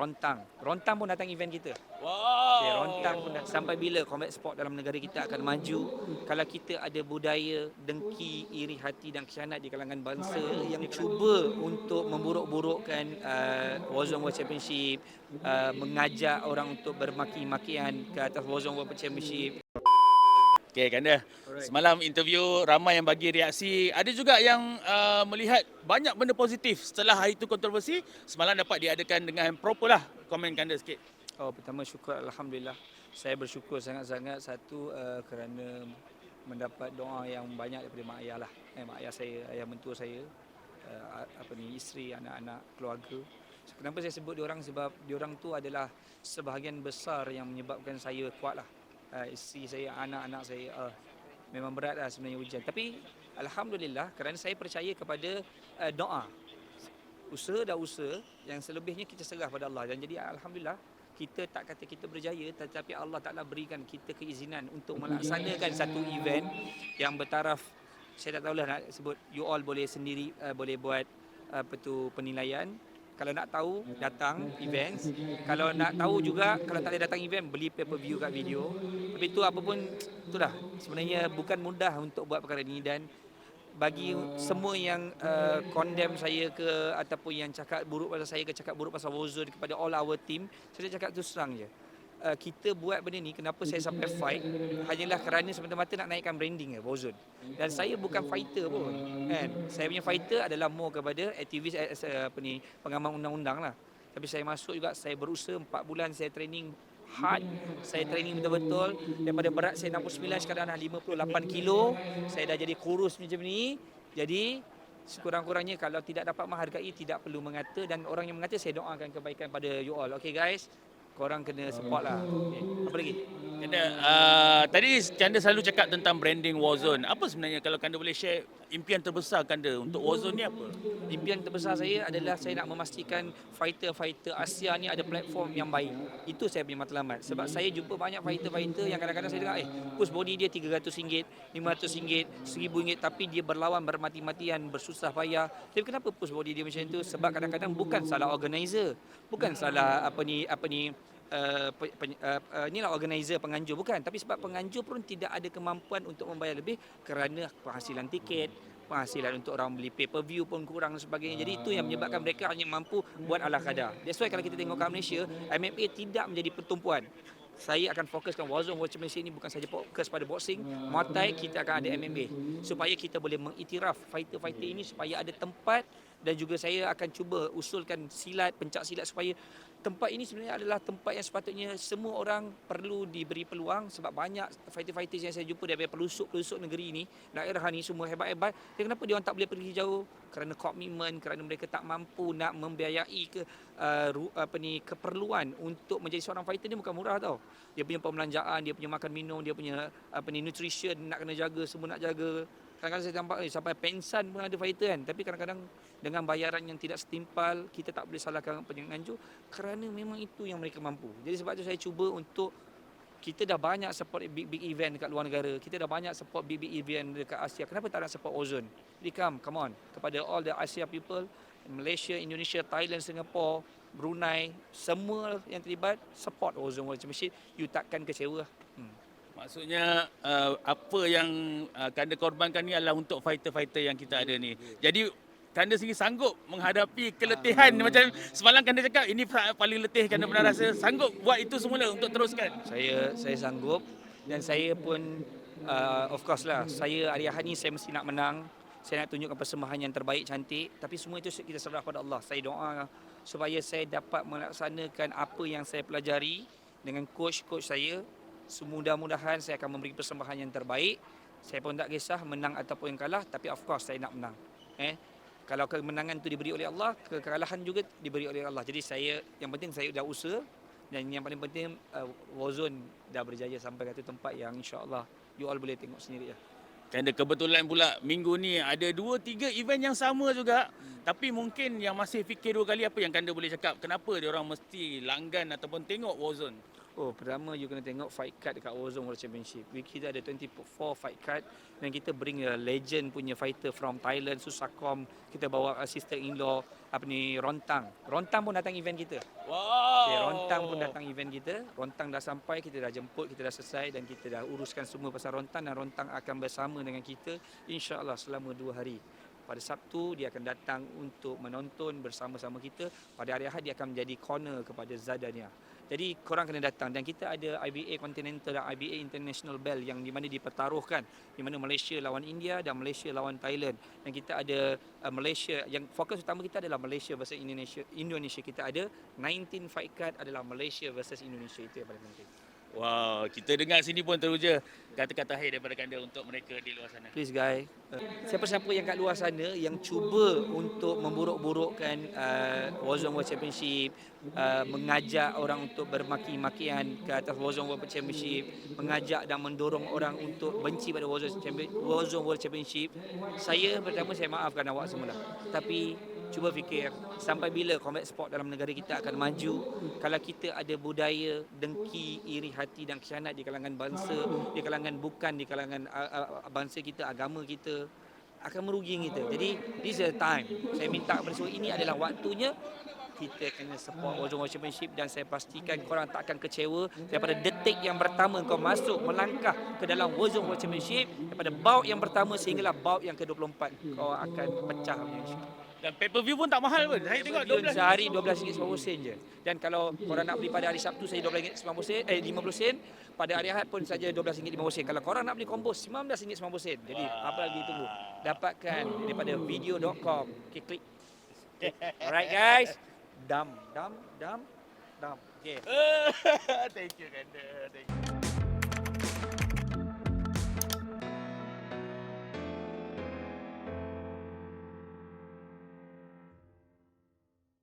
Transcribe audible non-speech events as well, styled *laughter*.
Rontang. Rontang pun datang event kita. Wow. Okay, Rontang pun dah sampai bila combat sport dalam negara kita akan maju kalau kita ada budaya dengki, iri hati dan khianat di kalangan bangsa yang cuba untuk memburuk-burukkan uh, Warzone World Championship, uh, mengajak orang untuk bermaki-makian ke atas Warzone World Championship. Okay, Kanda. Alright. Semalam interview ramai yang bagi reaksi. Ada juga yang uh, melihat banyak benda positif setelah hari itu kontroversi. Semalam dapat diadakan dengan proper lah. Komen Kanda sikit. Oh, pertama syukur Alhamdulillah. Saya bersyukur sangat-sangat satu uh, kerana mendapat doa yang banyak daripada mak ayah lah. Eh, mak ayah saya, ayah mentua saya, uh, apa ni, isteri, anak-anak, keluarga. Kenapa saya sebut diorang? Sebab diorang tu adalah sebahagian besar yang menyebabkan saya kuat lah. Uh, isteri saya, anak-anak saya, uh, memang berat lah sebenarnya ujian. Tapi Alhamdulillah kerana saya percaya kepada uh, doa. Usaha dah usaha, yang selebihnya kita serah pada Allah. Dan jadi Alhamdulillah, kita tak kata kita berjaya tetapi Allah Taala berikan kita keizinan untuk melaksanakan satu event yang bertaraf saya tak tahulah nak sebut you all boleh sendiri uh, boleh buat uh, apa tu penilaian kalau nak tahu datang events. Kalau nak tahu juga kalau tak boleh datang event beli pay per view kat video. Tapi tu apa pun itulah. Sebenarnya bukan mudah untuk buat perkara ini dan bagi semua yang uh, condemn saya ke ataupun yang cakap buruk pasal saya ke cakap buruk pasal Warzone kepada all our team saya cakap tu serang je uh, kita buat benda ni kenapa saya sampai fight? Hanyalah kerana semata-mata nak naikkan branding ke Warzone dan saya bukan fighter pun kan? Saya punya fighter adalah more kepada aktivis as, uh, apa ni pengamal undang-undang lah. Tapi saya masuk juga saya berusaha 4 bulan saya training hard saya training betul-betul. Daripada berat saya 69 sekarang dah 58 kilo. Saya dah jadi kurus macam ni. Jadi sekurang-kurangnya kalau tidak dapat menghargai tidak perlu mengata. Dan orang yang mengata saya doakan kebaikan pada you all. Okay guys korang kena support lah okay. apa lagi Kanda, uh, tadi Kanda selalu cakap tentang branding Warzone. Apa sebenarnya kalau Kanda boleh share impian terbesar Kanda untuk Warzone ni apa? impian terbesar saya adalah saya nak memastikan fighter-fighter Asia ni ada platform yang baik. Itu saya punya matlamat. Sebab saya jumpa banyak fighter-fighter yang kadang-kadang saya dengar, eh, push body dia RM300, RM500, RM1000 tapi dia berlawan bermati-matian, bersusah payah. Tapi kenapa push body dia macam tu? Sebab kadang-kadang bukan salah organizer. Bukan salah apa ni apa ni Uh, pe, pe, uh, uh, inilah organizer penganjur bukan tapi sebab penganjur pun tidak ada kemampuan untuk membayar lebih kerana penghasilan tiket penghasilan untuk orang beli pay per view pun kurang dan sebagainya. Jadi itu yang menyebabkan mereka hanya mampu buat ala kadar. That's why kalau kita tengok kat Malaysia, MMA tidak menjadi pertumpuan. Saya akan fokuskan Warzone World Championship ini bukan saja fokus pada boxing, Muay kita akan ada MMA supaya kita boleh mengiktiraf fighter-fighter ini supaya ada tempat dan juga saya akan cuba usulkan silat, pencak silat supaya tempat ini sebenarnya adalah tempat yang sepatutnya semua orang perlu diberi peluang sebab banyak fighter-fighters yang saya jumpa daripada pelusuk-pelusuk negeri ini, daerah ni semua hebat-hebat. Tapi kenapa dia orang tak boleh pergi jauh? Kerana komitmen, kerana mereka tak mampu nak membiayai ke uh, apa ni keperluan untuk menjadi seorang fighter ni bukan murah tau. Dia punya pembelanjaan, dia punya makan minum, dia punya apa ni nutrition nak kena jaga, semua nak jaga. Kadang-kadang saya nampak eh, sampai pensan pun ada fighter kan. Tapi kadang-kadang dengan bayaran yang tidak setimpal, kita tak boleh salahkan penganjur kerana memang itu yang mereka mampu. Jadi sebab itu saya cuba untuk kita dah banyak support big big event dekat luar negara. Kita dah banyak support big big event dekat Asia. Kenapa tak nak support Ozone? Jadi come, come on. Kepada all the Asia people, Malaysia, Indonesia, Thailand, Singapore, Brunei, semua yang terlibat support Ozone World Championship. You takkan kecewa. Hmm. Maksudnya uh, apa yang uh, Kanda korbankan ni adalah untuk fighter-fighter yang kita ada ni. Jadi Kanda sendiri sanggup menghadapi keletihan macam semalam Kanda cakap ini pa- paling letih Kanda pernah rasa sanggup buat itu semula untuk teruskan. Saya saya sanggup dan saya pun uh, of course lah saya hari ni saya mesti nak menang. Saya nak tunjukkan persembahan yang terbaik cantik tapi semua itu kita serah pada Allah. Saya doa supaya saya dapat melaksanakan apa yang saya pelajari dengan coach-coach saya. Semudah-mudahan saya akan memberi persembahan yang terbaik. Saya pun tak kisah menang ataupun kalah tapi of course saya nak menang. Eh kalau kemenangan itu diberi oleh Allah, kekalahan juga diberi oleh Allah. Jadi saya yang penting saya dah usaha dan yang paling penting uh, Warzone dah berjaya sampai ke tempat yang insya-Allah you all boleh tengok sendiri lah. Kanda kebetulan pula minggu ni ada dua tiga event yang sama juga. Hmm. Tapi mungkin yang masih fikir dua kali apa yang Kanda boleh cakap kenapa dia orang mesti langgan ataupun tengok Warzone. Oh, pertama you kena tengok fight card dekat Warzone World Championship. We kita ada 24 fight card dan kita bring a legend punya fighter from Thailand, Susakom. Kita bawa uh, sister in law apa ni Rontang. Rontang pun datang event kita. Wow. Okay, Rontang pun datang event kita. Rontang dah sampai, kita dah jemput, kita dah selesai dan kita dah uruskan semua pasal Rontang dan Rontang akan bersama dengan kita insya-Allah selama dua hari. Pada Sabtu dia akan datang untuk menonton bersama-sama kita. Pada hari Ahad dia akan menjadi corner kepada Zadania. Jadi korang kena datang. Dan kita ada IBA Continental dan IBA International Bell yang di mana dipertaruhkan. Di mana Malaysia lawan India dan Malaysia lawan Thailand. Dan kita ada uh, Malaysia yang fokus utama kita adalah Malaysia versus Indonesia Indonesia kita ada. 19 fight card adalah Malaysia versus Indonesia. Itu yang paling penting Wow, kita dengar sini pun terus kata-kata akhir daripada Kanda untuk mereka di luar sana. please guys uh, siapa-siapa yang kat luar sana yang cuba untuk memburuk-burukkan uh, Warzone World Championship uh, mengajak orang untuk bermaki-makian ke atas Warzone World Championship mengajak dan mendorong orang untuk benci pada Warzone World Championship saya pertama saya maafkan awak semula tapi cuba fikir sampai bila combat sport dalam negara kita akan maju? Kalau kita ada budaya dengki iri hati dan khianat di kalangan bangsa di kalangan bukan di kalangan uh, uh, bangsa kita agama kita akan merugi kita. Jadi this is the time. Saya minta semua ini adalah waktunya kita kena support World Championship dan saya pastikan korang tak akan kecewa daripada detik yang pertama kau masuk melangkah ke dalam World Championship daripada bout yang pertama sehinggalah bout yang ke-24 kau akan pecah insya-Allah. Dan pay per view pun tak mahal pun. Saya tengok Pay-per-view 12 sehari RM12.90 sen je. Dan kalau korang nak beli pada hari Sabtu saja RM12.90 sen, eh 50 sen, pada hari Ahad pun saja RM12.50 sen. Kalau korang nak beli combo RM19.90 sen. Jadi apa lagi tunggu? Dapatkan daripada video.com. Okay, klik. Alright guys. Dam, dam, dam, dam. Okay. *laughs* Thank you Kanda. Thank you.